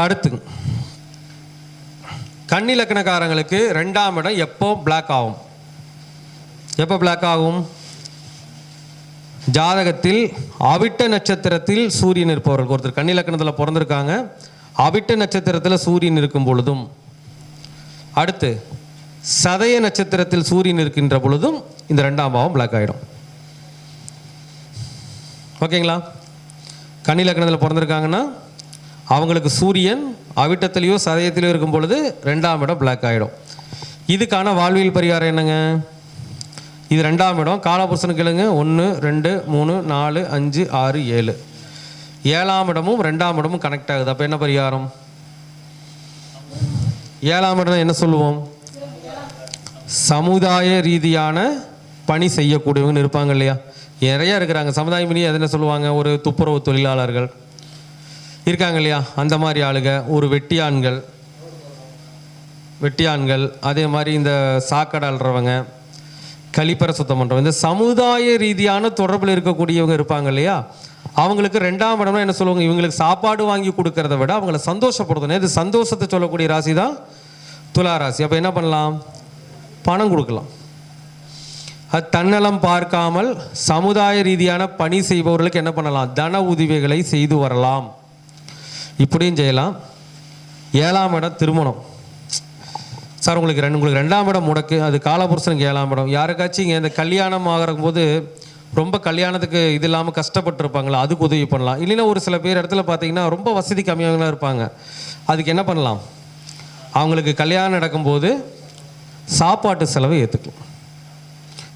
அடுத்து கன்னி லக்கணக்காரங்களுக்கு ரெண்டாம் இடம் எப்போ பிளாக் ஆகும்? எப்போ பிளாக் ஆகும்? ஜாதகத்தில் அவிட்ட நட்சத்திரத்தில் சூரியன் இருப்பவர்கள். ஒருத்தர் கன்னி லக்கணத்தில் பிறந்திருக்காங்க. அவிட்ட நட்சத்திரத்தில் சூரியன் இருக்கும் பொழுதும் அடுத்து சதய நட்சத்திரத்தில் சூரியன் இருக்கின்ற பொழுதும் இந்த ரெண்டாம் பாவம் பிளாக் ஆகிடும் ஓகேங்களா? கன்னி லக்கணத்தில் பிறந்திருக்காங்கன்னா அவங்களுக்கு சூரியன் அவிட்டத்திலேயோ சதயத்திலையோ இருக்கும் பொழுது ரெண்டாம் இடம் பிளாக் ஆகிடும் இதுக்கான வாழ்வியல் பரிகாரம் என்னங்க? இது ரெண்டாம் இடம். காலபுருஷனுக்கு கேளுங்க ஒன்று ரெண்டு மூணு நாலு அஞ்சு ஆறு ஏழு. ஏழாம் இடமும் ரெண்டாம் இடமும் கனெக்ட் ஆகுது. அப்போ என்ன பரிகாரம்? ஏழாம் இடம் என்ன சொல்லுவோம்? சமுதாய ரீதியான பணி செய்யக்கூடியவங்க இருப்பாங்க இல்லையா? நிறையா இருக்கிறாங்க. சமுதாய மணி என்ன சொல்லுவாங்க? ஒரு துப்புரவு தொழிலாளர்கள். இருக்காங்க இல்லையா? அந்த மாதிரி ஆளுங்க ஒரு வெட்டியான்கள். வெட்டியான்கள் அதே மாதிரி இந்த சாக்கடை அல்றவங்க கழிப்பறை சுத்தம் பண்ணுறவங்க இந்த சமுதாய ரீதியான தொடர்பில் இருக்கக்கூடியவங்க இருப்பாங்க இல்லையா? அவங்களுக்கு ரெண்டாம் இடம்னா என்ன சொல்லுவாங்க? இவங்களுக்கு சாப்பாடு வாங்கி கொடுக்கறத விட அவங்கள சந்தோஷப்படுத்தணும். இது சந்தோஷத்தை சொல்லக்கூடிய ராசி தான் துலா ராசி. அப்போ என்ன பண்ணலாம்? பணம் கொடுக்கலாம். அது தன்னலம் பார்க்காமல் சமுதாய ரீதியான பணி செய்பவர்களுக்கு என்ன பண்ணலாம்? தன உதவிகளை செய்து வரலாம். இப்படியும் செய்யலாம். ஏழாம் இடம் திருமணம். சார் உங்களுக்கு ரெண்டு உங்களுக்கு ரெண்டாம் இடம் முடக்கு அது காலபுருஷனுக்கு ஏழாம் இடம். யாருக்காச்சும் இங்கே இந்த கல்யாணம் ஆகிற போது ரொம்ப கல்யாணத்துக்கு இது இல்லாமல் கஷ்டப்பட்டுருப்பாங்களா? அதுக்கு உதவி பண்ணலாம். இல்லைன்னா ஒரு சில பேர் இடத்துல பார்த்தீங்கன்னா ரொம்ப வசதி கம்மியாகலாம் இருப்பாங்க. அதுக்கு என்ன பண்ணலாம்? அவங்களுக்கு கல்யாணம் நடக்கும்போது சாப்பாட்டு செலவை ஏற்றுக்கலாம்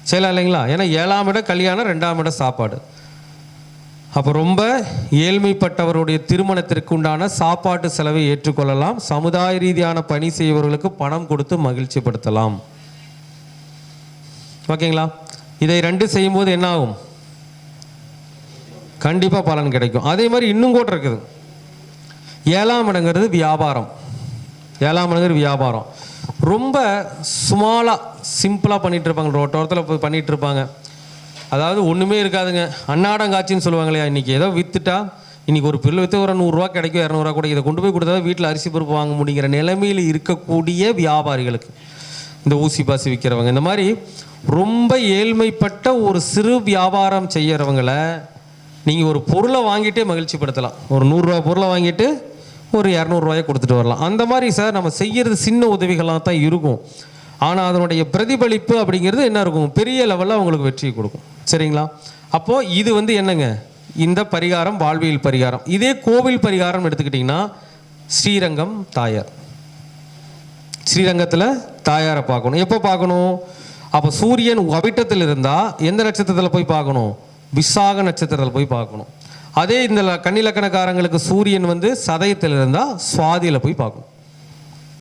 செய்யலாம் இல்லைங்களா? ஏன்னா ஏழாம் இடம் கல்யாணம் ரெண்டாம் இடம் சாப்பாடு. அப்போ ரொம்ப ஏழ்மைப்பட்டவருடைய திருமணத்திற்கு உண்டான சாப்பாட்டு செலவை ஏற்றுக்கொள்ளலாம். சமுதாய ரீதியான பணி செய்பவர்களுக்கு பணம் கொடுத்து மகிழ்ச்சிப்படுத்தலாம் ஓகேங்களா? இதை ரெண்டு செய்யும்போது என்ன ஆகும்? கண்டிப்பாக பலன் கிடைக்கும். அதே மாதிரி இன்னும் கூட இருக்குது. ஏழாம் இடங்கிறது வியாபாரம். ஏழாம் இடங்கிறது வியாபாரம். ரொம்ப சுமாலாக சிம்பிளாக பண்ணிகிட்ருப்பாங்க இருப்பாங்க. ரோட்டோரத்தில் போய் பண்ணிகிட்ருப்பாங்க இருப்பாங்க. அதாவது ஒன்றுமே இருக்காதுங்க. அன்னாடம் காட்சின்னு சொல்லுவாங்க இல்லையா இன்றைக்கி ஏதோ விற்றுட்டா இன்றைக்கி ஒரு பில்லு விற்று ஒரு நூறுரூவா கிடைக்கும் இரநூறுவா கூட. இதை கொண்டு போய் கொடுத்தா வீட்டில் அரிசி பருப்பு வாங்க முடிங்கிற நிலைமையில் இருக்கக்கூடிய வியாபாரிகளுக்கு. இந்த ஊசி பாசி விற்கிறவங்க இந்த மாதிரி ரொம்ப ஏழ்மைப்பட்ட ஒரு சிறு வியாபாரம் செய்கிறவங்கள நீங்கள் ஒரு பொருளை வாங்கிட்டே மகிழ்ச்சிப்படுத்தலாம். ஒரு நூறுரூவா பொருளை வாங்கிட்டு ஒரு இரநூறுவாயை கொடுத்துட்டு வரலாம். அந்த மாதிரி சார் நம்ம செய்கிறது சின்ன உதவிகளாக தான் இருக்கும். ஆனால் அதனுடைய பிரதிபலிப்பு அப்படிங்கிறது என்ன இருக்கும்? பெரிய லெவலில் அவங்களுக்கு வெற்றி கொடுக்கும். சரிங்களா? அப்போது இது வந்து என்னங்க? இந்த பரிகாரம் வாழ்வியல் பரிகாரம். இதே கோவில் பரிகாரம் எடுத்துக்கிட்டிங்கன்னா ஸ்ரீரங்கம் தாயார். ஸ்ரீரங்கத்தில் தாயாரை பார்க்கணும். எப்போ பார்க்கணும்? அப்போ சூரியன் அவிட்டத்தில் இருந்தால் எந்த நட்சத்திரத்தில் போய் பார்க்கணும்? விசாக நட்சத்திரத்தில் போய் பார்க்கணும். அதே இந்த ல- சூரியன் வந்து சதயத்தில் இருந்தால் சுவாதியில் போய் பார்க்கணும்.